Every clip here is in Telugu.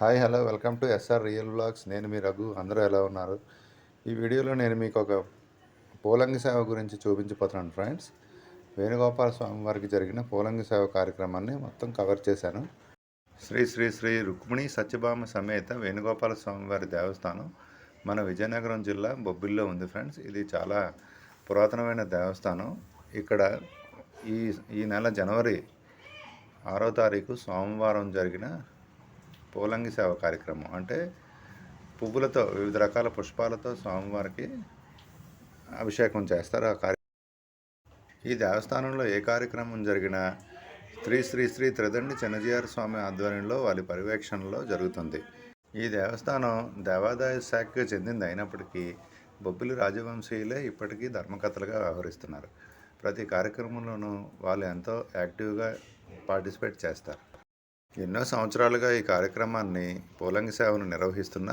Hi hello welcome to SR real blogs. నేను మీ రఘు. అందరూ ఎలా ఉన్నారు? ఈ వీడియోలో నేను మీకు ఒక పోలంగి సేవ గురించి చూపించిపోతున్నాను ఫ్రెండ్స్. వేణుగోపాల స్వామి వారికి జరిగిన పోలంగి సేవ కార్యక్రమాన్ని మొత్తం కవర్ చేశాను. శ్రీ శ్రీ శ్రీ రుక్మిణి సత్యభామ సమేత వేణుగోపాల స్వామి వారి దేవస్థానం మన విజయనగరం జిల్లా బొబ్బిల్లో ఉంది ఫ్రెండ్స్. ఇది చాలా పురాతనమైన దేవస్థానం. ఇక్కడ ఈ ఈ నెల జనవరి ఆరో తారీఖు సోమవారం జరిగిన పోలంగి సేవ కార్యక్రమం. అంటే పువ్వులతో వివిధ రకాల పుష్పాలతో స్వామివారికి అభిషేకం చేస్తారు ఆ కార్య ఈ దేవస్థానంలో ఏ కార్యక్రమం జరిగినా శ్రీ శ్రీ శ్రీ త్రిదండి చెన్నజీఆర్ స్వామి ఆధ్వర్యంలో వారి పర్యవేక్షణలో జరుగుతుంది. ఈ దేవస్థానం దేవాదాయ శాఖకు చెందింది అయినప్పటికీ బొబ్బిలి రాజవంశీయులే ఇప్పటికీ ధర్మకథలుగా వ్యవహరిస్తున్నారు. ప్రతి కార్యక్రమంలోనూ వాళ్ళు ఎంతో యాక్టివ్గా పార్టిసిపేట్ చేస్తారు. ఎన్నో సంవత్సరాలుగా ఈ కార్యక్రమాన్ని పోలంగి సేవను నిర్వహిస్తున్న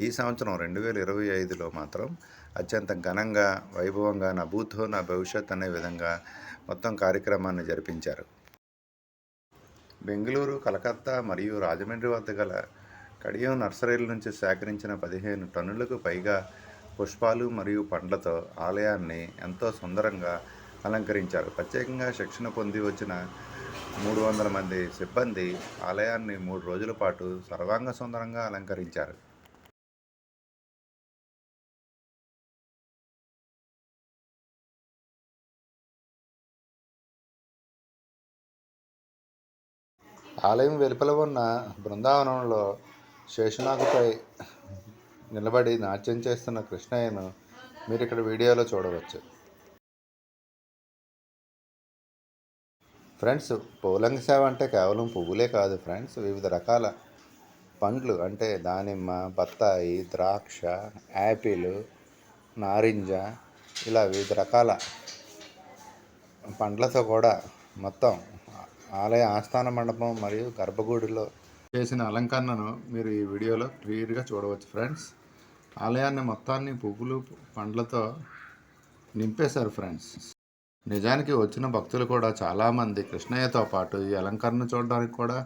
ఈ సంవత్సరం రెండు వేల ఇరవై ఐదులో మాత్రం అత్యంత ఘనంగా వైభవంగా నా బూత్హో నా భవిష్యత్ అనే విధంగా మొత్తం కార్యక్రమాన్ని జరిపించారు. బెంగళూరు కలకత్తా మరియు రాజమండ్రి వద్ద గల కడియం నర్సరీల నుంచి సేకరించిన పదిహేను టన్నులకు పైగా పుష్పాలు మరియు పండ్లతో ఆలయాన్ని ఎంతో సుందరంగా అలంకరించారు. ప్రత్యేకంగా శిక్షణ పొంది వచ్చిన మూడు వందల మంది సిబ్బంది ఆలయాన్ని మూడు రోజుల పాటు సర్వాంగ సుందరంగా అలంకరించారు. ఆలయం వెలుపల ఉన్న బృందావనంలో శేషనాగుపై నిలబడి నాట్యం చేస్తున్న కృష్ణయ్యను మీరు ఇక్కడ వీడియోలో చూడవచ్చు. ఫ్రెండ్స్ పూలంగి సేవ అంటే కేవలం పువ్వులే కాదు ఫ్రెండ్స్ వివిధ రకాల పండ్లు అంటే దానిమ్మ బత్తాయి ద్రాక్ష యాపిల్ నారింజ ఇలా వివిధ రకాల పండ్లతో కూడా మొత్తం ఆలయ ఆస్థాన మండపం మరియు గర్భగుడిలో చేసిన అలంకరణను మీరు ఈ వీడియోలో క్లియర్గా చూడవచ్చు ఫ్రెండ్స్. ఆలయాన్ని మొత్తాన్ని పువ్వులు పండ్లతో నింపేశారు ఫ్రెండ్స్. నిజానికి వచ్చిన భక్తులు కూడా చాలామంది కృష్ణయ్యతో పాటు ఈ అలంకరణ చూడడానికి కూడా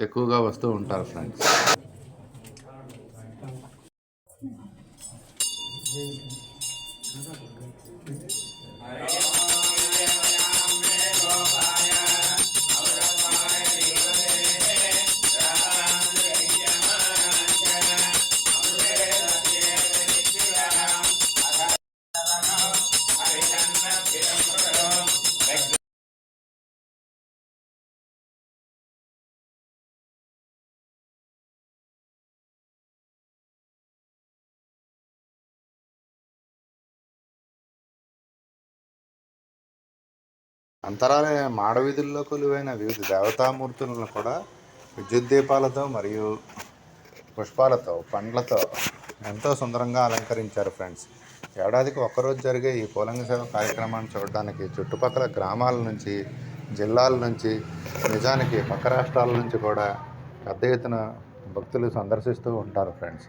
ఎక్కువగా వస్తూ ఉంటారు ఫ్రెండ్స్ అంతరాలయ మాడవీధుల్లో కొలువైన వివిధ దేవతామూర్తులను కూడా విద్యుత్ దీపాలతో మరియు పుష్పాలతో పండ్లతో ఎంతో సుందరంగా అలంకరించారు ఫ్రెండ్స్. ఏడాదికి ఒక్కరోజు జరిగే ఈ పోలంగ సేవ కార్యక్రమాన్ని చూడడానికి చుట్టుపక్కల గ్రామాల నుంచి జిల్లాల నుంచి నిజానికి పక్క రాష్ట్రాల నుంచి కూడా పెద్ద ఎత్తున భక్తులు సందర్శిస్తూ ఉంటారు ఫ్రెండ్స్.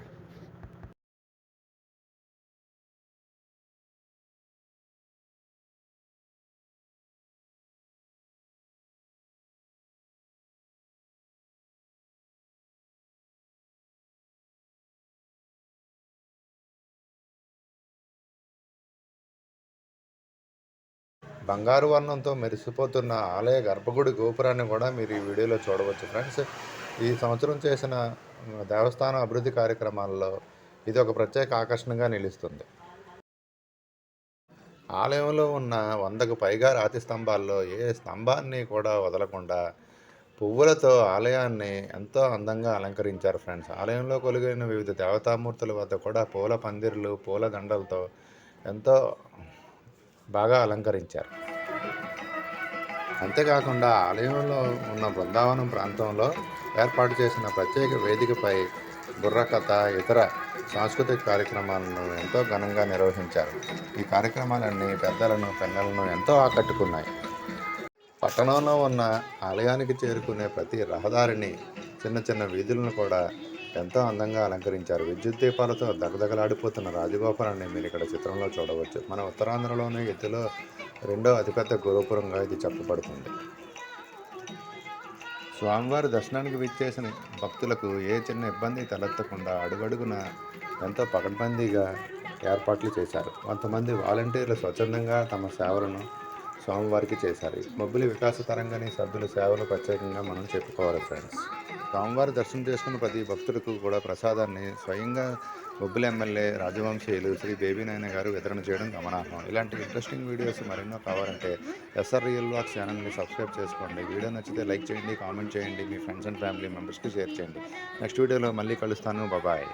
బంగారు వర్ణంతో మెరిసిపోతున్న ఆలయ గర్భగుడి గోపురాన్ని కూడా మీరు ఈ వీడియోలో చూడవచ్చు. ఫ్రెండ్స్ ఈ సంవత్సరం చేసిన దేవస్థానం అభివృద్ధి కార్యక్రమాల్లో ఇది ఒక ప్రత్యేక ఆకర్షణగా నిలుస్తుంది. ఆలయంలో ఉన్న వందకు పైగా రాతి స్తంభాల్లో ఏ స్తంభాన్ని కూడా వదలకుండా పువ్వులతో ఆలయాన్ని ఎంతో అందంగా అలంకరించారు ఫ్రెండ్స్. ఆలయంలో కొలుగైన వివిధ దేవతామూర్తుల వద్ద కూడా పూల పందిర్లు పూల దండలతో ఎంతో బాగా అలంకరించారు. అంతేకాకుండా ఆలయంలో ఉన్న బృందావనం ప్రాంతంలో ఏర్పాటు చేసిన ప్రత్యేక వేదికపై బుర్రకథ ఇతర సాంస్కృతిక కార్యక్రమాలను ఎంతో ఘనంగా నిర్వహించారు. ఈ కార్యక్రమాలన్నీ పెద్దలను పిల్లలను ఎంతో ఆకట్టుకున్నాయి. పట్టణంలో ఉన్న ఆలయానికి చేరుకునే ప్రతి రహదారిని చిన్న చిన్న వీధులను కూడా ఎంతో అందంగా అలంకరించారు. విద్యుత్ దీపాలతో దగదగలాడిపోతున్న రాజగోపురాన్ని మీరు ఇక్కడ చిత్రంలో చూడవచ్చు. మన ఉత్తరాంధ్రలోనే ఎత్తులో రెండో అతిపెద్ద గోపురంగా ఇది చెప్పబడుతుంది. స్వామివారి దర్శనానికి విచ్చేసిన భక్తులకు ఏ చిన్న ఇబ్బంది తలెత్తకుండా అడుగడుగున ఎంతో పకడ్బందీగా ఏర్పాట్లు చేశారు. కొంతమంది వాలంటీర్లు స్వచ్ఛందంగా తమ సేవలను స్వామివారికి చేశారు. బొబ్బిలి వికాస తరంగని సభ్యుల సేవలు ప్రత్యేకంగా మనం చెప్పుకోవాలి ఫ్రెండ్స్ స్వామివారి దర్శనం చేసుకున్న ప్రతి భక్తులకు కూడా ప్రసాదాన్ని స్వయంగా బొబ్బిలి ఎమ్మెల్యే రాజవంశీయులు శ్రీ బేబీ గారు వితరణ చేయడం గమనార్హం. ఇలాంటి ఇంట్రెస్టింగ్ వీడియోస్ మరెన్నో కావాలంటే ఎస్ఆర్ రియల్ వాక్స్ ఛానల్ని సబ్స్క్రైబ్ చేసుకోండి. వీడియో నచ్చితే లైక్ చేయండి కామెంట్ చేయండి. మీ ఫ్రెండ్స్ అండ్ ఫ్యామిలీ మెంబర్స్కి షేర్ చేయండి. నెక్స్ట్ వీడియోలో మళ్ళీ కలుస్తాను. బాబాయ్